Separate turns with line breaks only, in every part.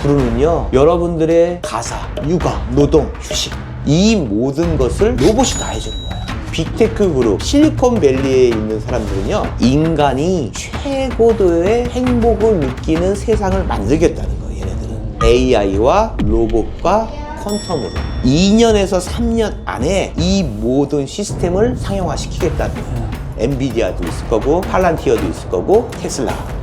앞으로는요 여러분들의 가사, 육아, 노동, 휴식 이 모든 것을 로봇이 다 해주는 거예요. 빅테크 그룹 실리콘밸리에 있는 사람들은요 인간이 최고도의 행복을 느끼는 세상을 만들겠다는 거예요 얘네들은. AI와 로봇과 퀀텀으로. 2년에서 3년 안에 이 모든 시스템을 상용화시키겠다는 거예요. 엔비디아도 있을 거고 팔란티어도 있을 거고 테슬라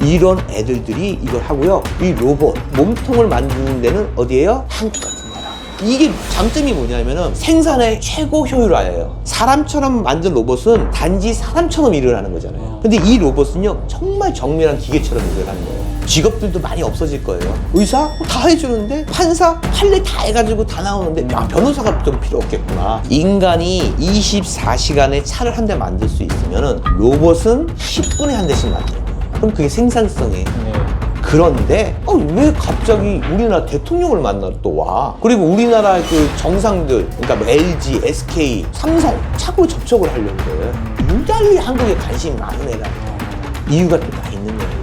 이런 애들들이 이걸 하고요. 이 로봇, 몸통을 만드는 데는 어디예요? 한국 같은 나라. 이게 장점이 뭐냐면은 생산의 최고 효율화예요. 사람처럼 만든 로봇은 단지 사람처럼 일을 하는 거잖아요. 근데 이 로봇은요, 정말 정밀한 기계처럼 일을 하는 거예요. 직업들도 많이 없어질 거예요. 의사? 다 해주는데? 판사? 판례 다 해가지고 다 나오는데, 야, 변호사가 좀 필요 없겠구나. 인간이 24시간에 차를 한 대 만들 수 있으면은 로봇은 10분에 한 대씩 만들어요. 그럼 그게 생산성이에요.
네.
그런데 어, 왜 갑자기 우리나라 대통령을 만나러 또 와? 그리고 우리나라 그 정상들, 그러니까 뭐 LG, SK, 삼성 차고 접촉을 하려는 거예요. 유달리 한국에 관심이 많은 애가 이유가 또 다 있는 거예요.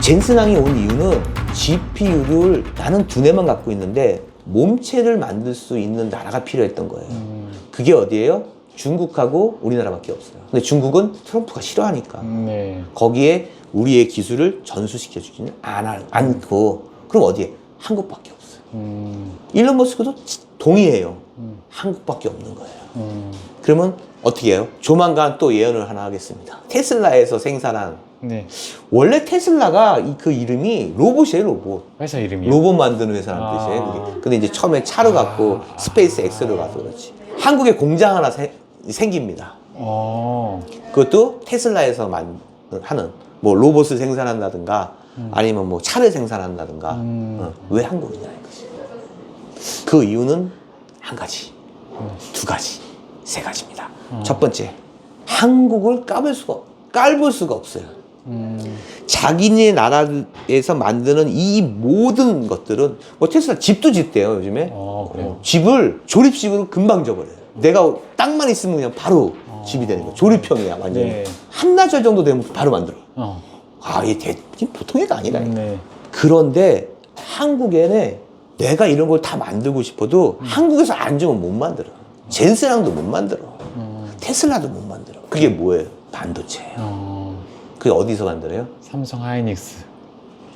젠슨왕이 온 이유는 GPU를 나는 두뇌만 갖고 있는데 몸체를 만들 수 있는 나라가 필요했던 거예요. 그게 어디예요? 중국하고 우리나라밖에 없어요. 근데 중국은 트럼프가 싫어하니까
네.
거기에 우리의 기술을 전수시켜주지는 않, 않고 그럼 어디에? 한국밖에 없어요.
음.
일론 머스크도 동의해요. 한국밖에 없는 거예요.
음.
그러면 어떻게 해요? 조만간 또 예언을 하나 하겠습니다. 테슬라에서 생산한
네.
원래 테슬라가 이- 그 이름이 로봇이에요, 로봇.
회사 이름이요?
로봇 만드는 회사라는
아.
뜻이에요. 그게. 근데 이제 처음에 차를 갖고 스페이스 X를 가서 그렇지. 한국에 공장 하나 세- 생깁니다.
어.
그것도 테슬라에서 만, 하는 뭐 로봇을 생산한다든가 아니면 뭐 차를 생산한다든가
음.
어, 왜 한국이냐 이거지. 그 이유는 한 가지, 두 가지, 세 가지입니다. 첫 번째, 한국을 까볼 수가 깔볼 수가 없어요.
음.
자기네 나라에서 만드는 이 모든 것들은 뭐 테슬라 집도 짓대요 요즘에.
어, 그래요?
집을 조립식으로 금방 져버려요. 내가 땅만 있으면 그냥 바로 집이 되는 거야 조립형이야 완전히.
네.
한나절 정도 되면 바로 만들어.
어.
아이 대 보통 애가 아니다
네.
그런데 한국에는 내가 이런 걸 다 만들고 싶어도 한국에서 안 주면 못 만들어. 젠스랑도 못 만들어.
음.
테슬라도 못 만들어. 그게 뭐예요? 반도체예요
어.
그게 어디서 만들어요
삼성 하이닉스.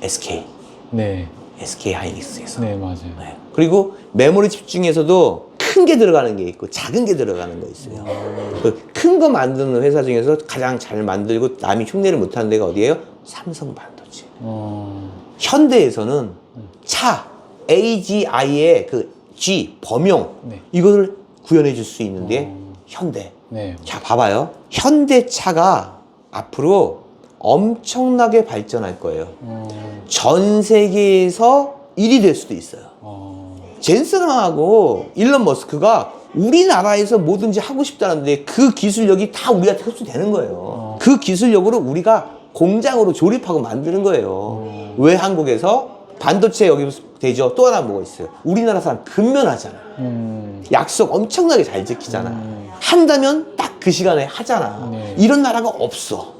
SK
네.
SK 하이닉스에서.
네, 맞아요.
네. 그리고 메모리 칩 중에서도 큰 게 들어가는 게 있고 작은 게 들어가는 거 있어요. 큰 거 만드는 회사 중에서 가장 잘 만들고 남이 흉내를 못 하는 데가 어디예요? 삼성 반도체.
어.
현대에서는 차 AGI의 그 G 범용
네.
이거를 구현해 줄 수 있는데
어.
현대.
네.
자, 봐봐요. 현대차가 앞으로 엄청나게 발전할 거예요.
어.
전 세계에서 1위 될 수도 있어요.
어.
젠슨하고 일론 머스크가 우리나라에서 뭐든지 하고 싶다는데 그 기술력이 다 우리한테 흡수되는 거예요. 그 기술력으로 우리가 공장으로 조립하고 만드는 거예요. 왜 한국에서 반도체 여기 되죠? 또 하나 뭐가 있어요? 우리나라 사람 근면하잖아.
음.
약속 엄청나게 잘 지키잖아. 한다면 딱 그 시간에 하잖아.
네.
이런 나라가 없어.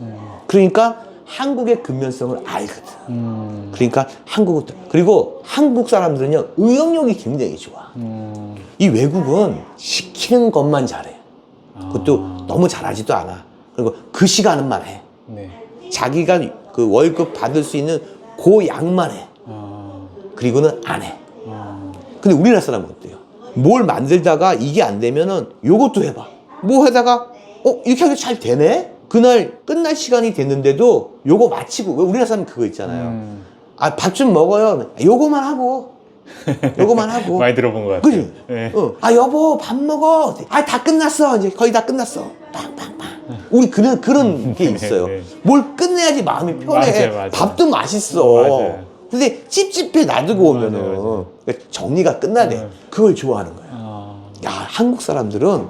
그러니까 한국의 근면성을 알거든.
음.
그러니까 한국은 또- 그리고 한국 사람들은요 의욕력이 굉장히 좋아.
음.
이 외국은 시키는 것만 잘해. 그것도 너무 잘하지도 않아. 그리고 그 시간은만 해.
네.
자기가 그 월급 받을 수 있는 그 양만 해.
어.
그리고는 안 해.
어.
근데 우리나라 사람은 어때요? 뭘 만들다가 이게 안 되면은 요것도 해봐. 뭐 하다가 어 이렇게 하면 잘 되네? 그날 끝날 시간이 됐는데도 요거 마치고 왜 우리나라 사람 그거 있잖아요.
음.
아밥 좀 먹어요. 요거만 하고 요거만 하고.
많이 들어본 것 같아요.
그지?
네.
어. 아 여보 밥 먹어. 아 다 끝났어. 이제 거의 다 끝났어. 빵빵빵. 우리 그런 그런 게 있어요.
네.
뭘 끝내야지 마음이 편해.
맞아요, 맞아요.
밥도 맛있어.
맞아요.
근데 찝찝해 놔두고 오면은
맞아요, 맞아요.
그러니까 정리가 끝나야 돼.
네.
그걸 좋아하는 거야.
어.
야 한국 사람들은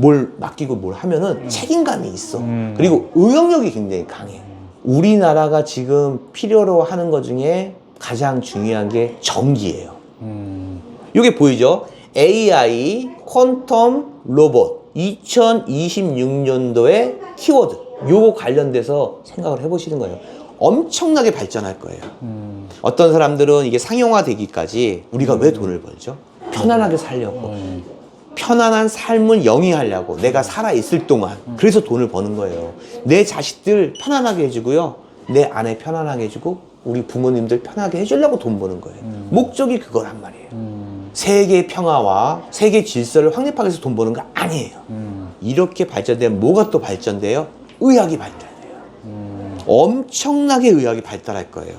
뭘 맡기고 뭘 하면은 책임감이 있어.
음.
그리고 의욕력이 굉장히 강해. 우리나라가 지금 필요로 하는 것 중에 가장 중요한 게 전기예요.
음.
이게 보이죠? AI 퀀텀 로봇 2026년도의 키워드 요거 관련돼서 생각을 해보시는 거예요. 엄청나게 발전할 거예요.
음.
어떤 사람들은 이게 상용화되기까지 우리가 왜 돈을 벌죠? 편안하게 살려고.
음.
편안한 삶을 영위하려고 내가 살아있을 동안 그래서 돈을 버는 거예요 내 자식들 편안하게 해주고요 내 아내 편안하게 해주고 우리 부모님들 편하게 해주려고 돈 버는 거예요 목적이 그거란 말이에요
음.
세계 평화와 세계 질서를 확립하기 위해서 돈 버는 거 아니에요
음.
이렇게 발전되면 뭐가 또 발전돼요? 의학이 발달돼요
음.
엄청나게 의학이 발달할 거예요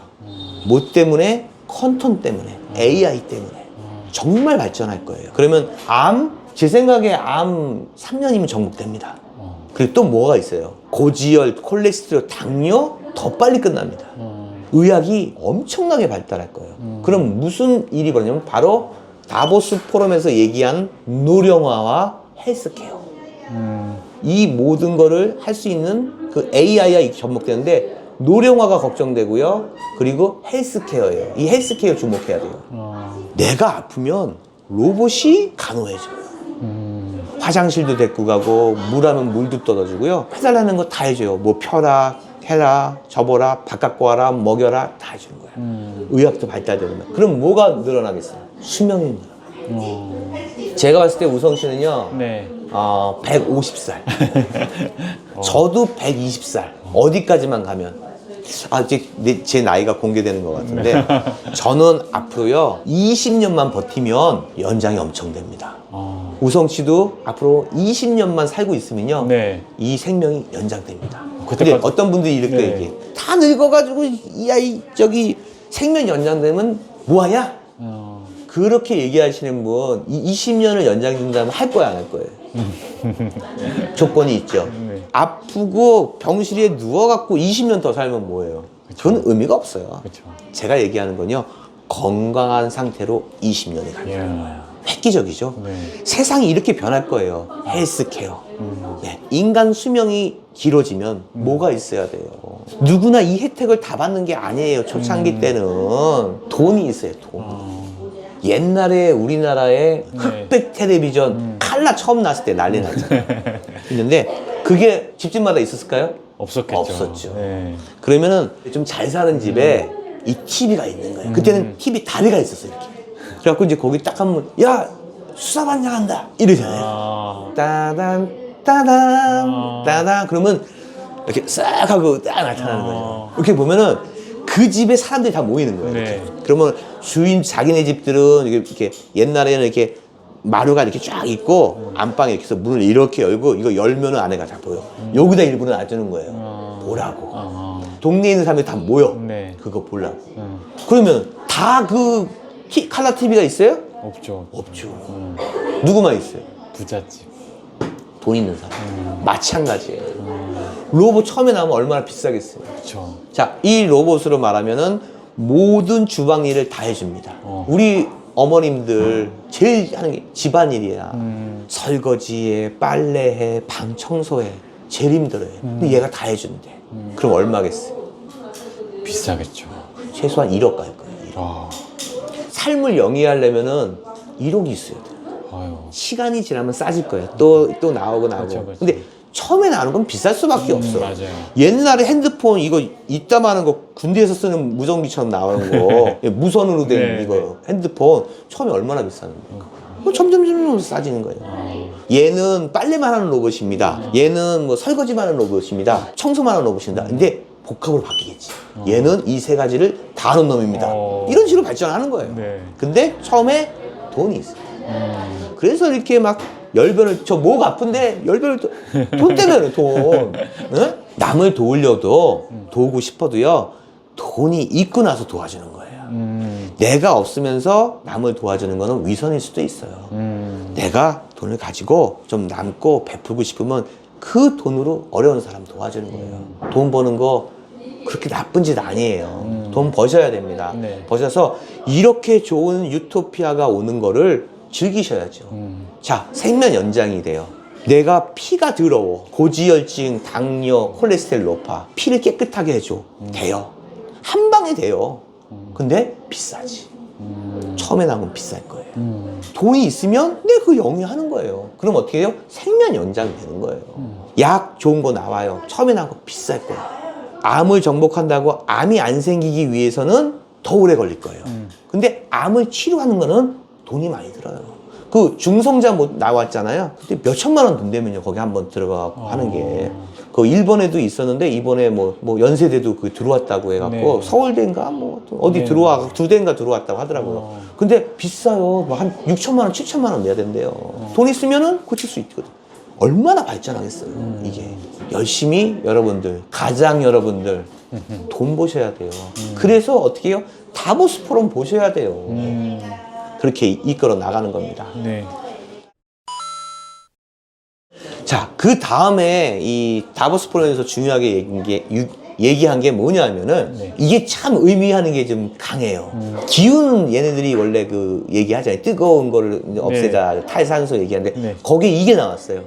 뭐 때문에? 컨톤 때문에 AI 때문에 정말 발전할 거예요 그러면 암? 제 생각에 암 3년이면 정복됩니다
어.
그리고 또 뭐가 있어요 고지혈, 콜레스테롤, 당뇨 더 빨리 끝납니다
음.
의학이 엄청나게 발달할 거예요 그럼 무슨 일이 벌어냐면 바로 다보스 포럼에서 얘기한 노령화와 헬스케어
음.
이 모든 거를 할 수 있는 그 AI가 접목되는데 노령화가 걱정되고요. 그리고 헬스케어예요. 이 헬스케어 주목해야 돼요.
어.
내가 아프면 로봇이 간호해줘요.
음.
화장실도 데리고 가고 물하면 물도 떠다주고요. 해달라는 거 다 해줘요. 뭐 펴라, 해라, 접어라, 바깥 거하라, 먹여라 다 해주는 거예요.
음.
의학도 발달되는 거예요. 그럼 뭐가 늘어나겠어요? 수명이 늘어나요.
어.
제가 봤을 때 우성 씨는요.
네.
어, 150살. 저도 120살. 어디까지만 가면. 아, 이제 내- 제 나이가 공개되는 것 같은데, 저는 앞으로요, 20년만 버티면 연장이 엄청 됩니다.
어.
우성 씨도 앞으로 20년만 살고 있으면요,
네.
이 생명이 연장됩니다.
그때까지-
근데 어떤 분들이 이렇게
네.
얘기해. 다 늙어가지고, 야, 이, 저기, 생명 연장되면 뭐하냐?
어.
그렇게 얘기하시는 분, 이 20년을 연장준다면 할 거야, 안 할 거예요? 조건이 있죠.
네.
아프고 병실에 누워갖고 20년 더 살면 뭐예요? 그건 의미가 없어요.
그렇죠.
제가 얘기하는 건요, 건강한 상태로 20년이 가는 거예요.
예.
획기적이죠.
네.
세상이 이렇게 변할 거예요. 헬스케어.
음.
네. 인간 수명이 길어지면 뭐가 있어야 돼요? 누구나 이 혜택을 다 받는 게 아니에요. 초창기 때는 돈이 있어요. 돈.
어.
옛날에 우리나라에
네.
흑백 텔레비전 칼라 처음 났을 때 난리 났잖아요. 있는데 그게 집집마다 있었을까요?
없었겠죠.
없었죠.
네.
그러면은 좀 잘 사는 집에 이 TV가 있는 거예요. 그때는 TV 다리가 있었어요. 이렇게. 그래갖고 이제 거기 딱 하면 야 수사반장 한다 이러잖아요.
아.
따단 따단
아.
따단 그러면 이렇게 싹 하고 딱 나타나는
아.
거예요. 이렇게 보면은 그 집에 사람들이 다 모이는 거예요. 이렇게.
네.
그러면 주인 자기네 집들은 이렇게, 이렇게 옛날에는 이렇게 마루가 이렇게 쫙 있고 안방에 이렇게 해서 문을 이렇게 열고 이거 열면은 안에가 다 보여. 여기다 일부러 놔두는 거예요.
아.
보라고.
아.
동네에 있는 사람들이 다 모여.
네.
그거 보려고.
음.
그러면 다 그 칼라 TV가 있어요?
없죠.
없죠.
음.
누구만 있어요?
부잣집.
돈 있는 사람.
음.
마찬가지예요.
음.
로봇 처음에 나오면 얼마나 비싸겠어요.
그렇죠.
자, 이 로봇으로 말하면은 모든 주방 일을 다 해줍니다.
어.
우리 어머님들 제일 하는 게 집안일이야.
음.
설거지해, 빨래해, 방 청소해. 제일 힘들어요.
음.
근데 얘가 다 해준대. 그럼 얼마겠어요?
비싸겠죠.
최소한 1억 갈 거예요. 1억.
아.
삶을 영위하려면은 1억이 있어야 돼요.
아유.
시간이 지나면 싸질 거예요. 또, 또 나오고 나오고.
그렇죠, 그렇죠.
근데 처음에 나오는 건 비쌀 수밖에 없어.
맞아요.
옛날에 핸드폰 이거 이따만한 거 군대에서 쓰는 무전기처럼 나오는 거 예, 무선으로 된
네,
이거 핸드폰 처음에 얼마나 비쌌는데 그 점점 점점 싸지는 거예요.
아.
얘는 빨래만 하는 로봇입니다. 얘는 뭐 설거지만 하는 로봇입니다. 청소만 하는 로봇입니다. 근데 복합으로 바뀌겠지. 얘는 이 세 가지를 다 하는 놈입니다.
어.
이런 식으로 발전하는 거예요.
네.
근데 처음에 돈이 있어요.
음.
그래서 이렇게 막 열변을 저목 아픈데 열변을 또- 돈 때문에 돈 응? 남을 도우려도 도우고 싶어도요 돈이 있고 나서 도와주는 거예요
음.
내가 없으면서 남을 도와주는 거는 위선일 수도 있어요
음.
내가 돈을 가지고 좀 남고 베풀고 싶으면 그 돈으로 어려운 사람 도와주는 거예요 돈 버는 거 그렇게 나쁜 짓 아니에요 돈 버셔야 됩니다
네.
버셔서 이렇게 좋은 유토피아가 오는 거를 즐기셔야죠
음.
자, 생명 연장이 돼요. 내가 피가 더러워. 고지혈증, 당뇨, 콜레스테롤 높아. 피를 깨끗하게 해줘. 돼요. 한 방에 돼요. 근데 비싸지.
음.
처음에 나온 건 비쌀 거예요.
음.
돈이 있으면 내 그 영위하는 거예요. 그럼 어떻게 해요? 생명 연장이 되는 거예요. 약 좋은 거 나와요. 처음에 나온 거 비쌀 거예요. 암을 정복한다고 암이 안 생기기 위해서는 더 오래 걸릴 거예요. 근데 암을 치료하는 거는 돈이 많이 들어요. 그 중성자 뭐 나왔잖아요. 그때 몇 천만 원 든다면요. 거기 한번 들어가고 하는 게. 그 일본에도 있었는데 이번에 뭐, 뭐 연세대도 그 들어왔다고 해갖고
네.
서울대인가 뭐 어디
네.
들어와 두 대인가 들어왔다고 하더라고요.
어.
근데 비싸요. 뭐 한 6천만 원, 7천만 원 내야 된대요. 돈 있으면은 고칠 수 있거든. 얼마나 발전하겠어요. 이게 열심히 여러분들, 가장 여러분들 돈 보셔야 돼요. 그래서 어떻게 해요? 다보스 포럼 보셔야 돼요.
음,
그렇게 이끌어 나가는 겁니다.
네.
자, 그 다음에 이 다보스 포럼에서 중요하게 얘기한 게, 유- 얘기한 게 뭐냐면은
네.
이게 참 의미하는 게 좀 강해요. 기운은 얘네들이 원래 그 얘기하잖아요. 뜨거운 거를 이제 없애자, 탈산소 얘기하는데
네.
거기에 이게 나왔어요.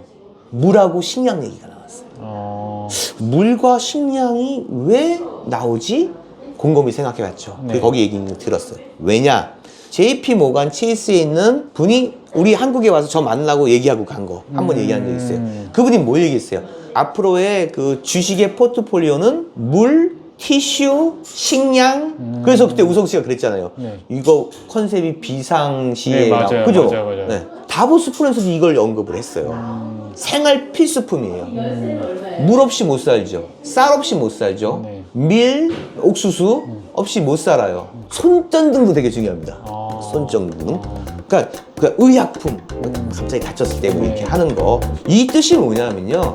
물하고 식량 얘기가 나왔어요.
어,
물과 식량이 왜 나오지? 곰곰이 생각해 봤죠.
네.
거기 얘기는 들었어요. 왜냐? JP 모간 체이스에 있는 분이 우리 한국에 와서 저 만나고 얘기하고 간 거 한번
음.
얘기한 적 있어요. 그분이 뭐 얘기했어요? 앞으로의 그 주식의 포트폴리오는 물, 티슈, 식량. 그래서 그때 우성 씨가 그랬잖아요.
음. 네.
이거 컨셉이 비상시에
네, 맞아요.
그죠?
맞아요, 맞아요.
네. 다보스 프렌스도 이걸 언급을 했어요. 생활 필수품이에요. 물 없이 못 살죠. 쌀 없이 못 살죠.
네.
밀, 옥수수 없이 못 살아요. 손전등도 되게 중요합니다.
아.
손전등. 그러니까, 그 의약품 갑자기 다쳤을 때 뭐 이렇게 하는 거. 이 뜻이 뭐냐면요.